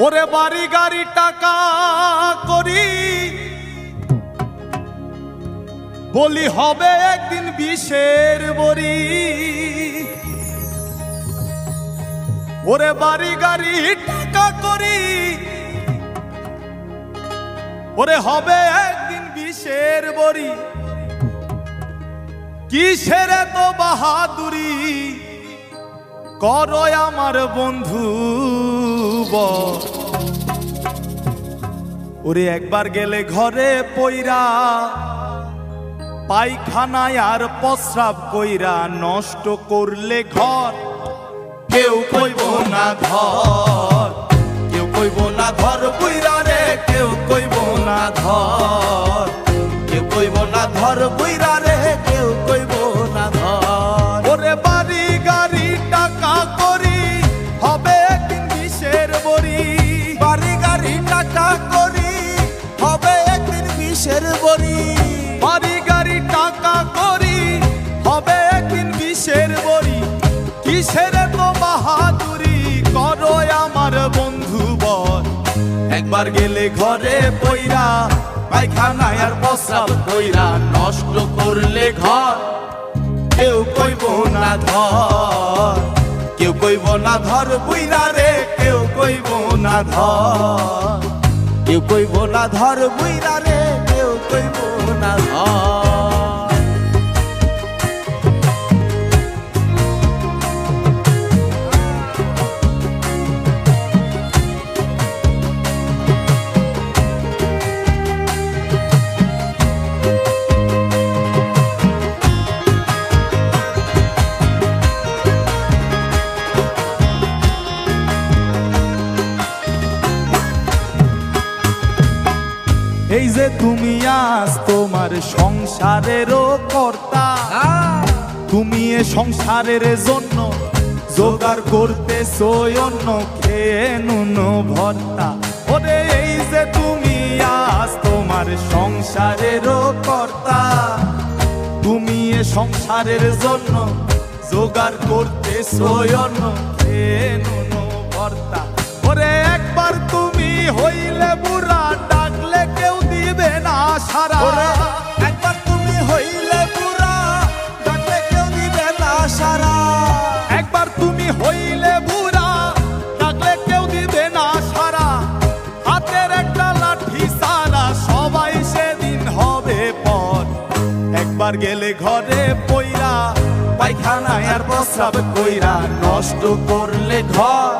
ওরে বাড়ি গাড়ি টাকা করি। বলি হবে একদিন বিশের বড়ি। ওরে বাড়ি গাড়ি টাকা করি। ওরে হবে একদিন বিশের বড়ি। কিসের তো বাহাদুরি? করো আমার বন্ধু। বল। ওরে একবার গেলে ঘরে পইরা, পায়খানায় আর প্রস্রাব কইরা নষ্ট করলে ঘর কেউ কইব না ঘর, কেউ কইব না ধর একবার গেলে ঘরে পইরা পায়খানা আর প্রস্রাব কইরা, নষ্ট করলে ঘর। কেউ কইব না ধর, কেউ কইব না ধর বুইরা রে, কেউ কইব না ধর। কেউ কইব না ধর বুইরা রে, কেউ কইব না ধর। এই যে তুমি আজ তোমার সংসারেরও কর্তা। তুমি এ সংসারের জন্য জোগাড় করতে অন্য খেয়ে নুন ভর্তা। ওরে এই যে তুমি আজ তোমার সংসারেরও কর্তা। তুমি এ সংসারের জন্য জোগাড় করতে অন্য খেয়ে নুন ভর্তা। ওরে একবার তুমি হইলে বুড়া ডাকলে কেউ দিবে না সারা। একবার তুমি হইলে পুরা ডাকলে কেউ দিবে না সারা। একবার তুমি হইলে বুড়া ডাকলে কেউ দিবে না সারা। হাতের একটা লাঠি সারা সবাই সেদিন হবে পর একবার গেলে ঘরে পইরা পায়খানায় আর প্রস্রাব কইরা নষ্ট করলে ঘর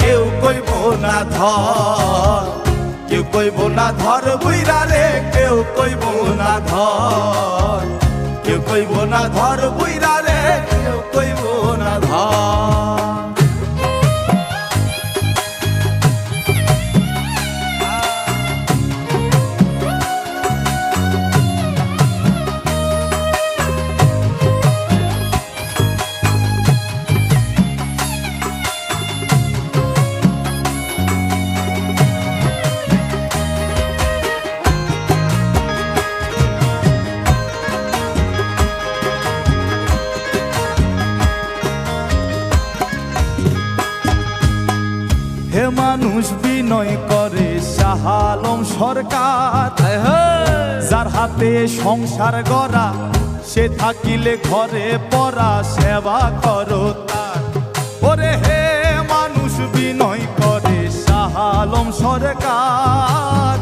কেউ কইব না ধর। কেউ কইব না ধর বুইরা রে, কেউ কইব না ধর। কেউ কইব না ধর বুইরা রে, কেউ কইব না ধর। মানুষ বিনয় করে শাহালম সরকার। যার হাতে সংসার গড়া সে থাকিলে ঘরে পড়া সেবা করো তার। ওরে হে মানুষ বিনয় করে শাহালম সরকার।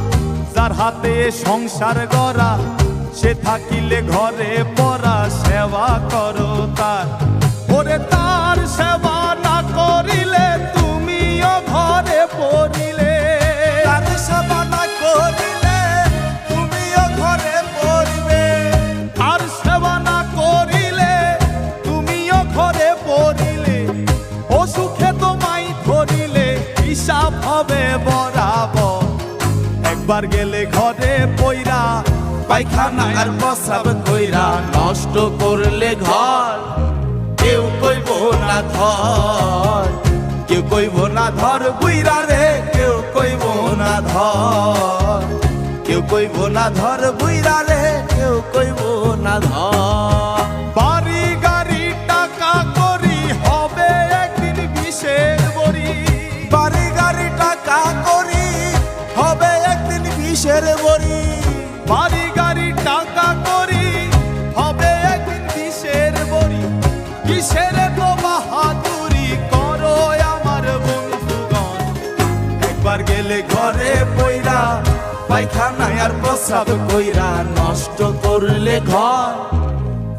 যার হাতে সংসার গড়া সে থাকিলে ঘরে পড়া সেবা করো তার। ওরে তার সেবা না করিলে হিসাব হবে বরাবর। একবার গেলে ঘরে পইরা, পায়খানা আর প্রস্রাব কইরা নষ্ট করলে ঘর। কেউ কইব না ধর কেউ কইব না ধর বুইরা রে, কেউ কইব না ধর কেউ কইব না ধর বুইরা রে, কেউ কইব না ধর পায়খানায় আর প্রসাব কইরা নষ্ট করলে ঘর।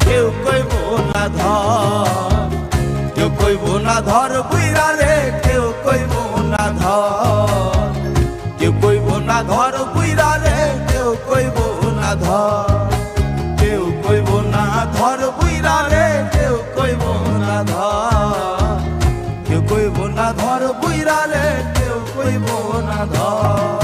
কেউ কইব না ধর। কেউ কইব না ধর বুইরা রে, কেউ কইব না ধর। কেউ কইব না ধর বুইরা রে, কেউ কইব না ধর। কেউ কইব না ধর বুইরা রে, কেউ কইব না ধর। কেউ কইব না ধর বুইরা রে, কেউ কইব না ধর।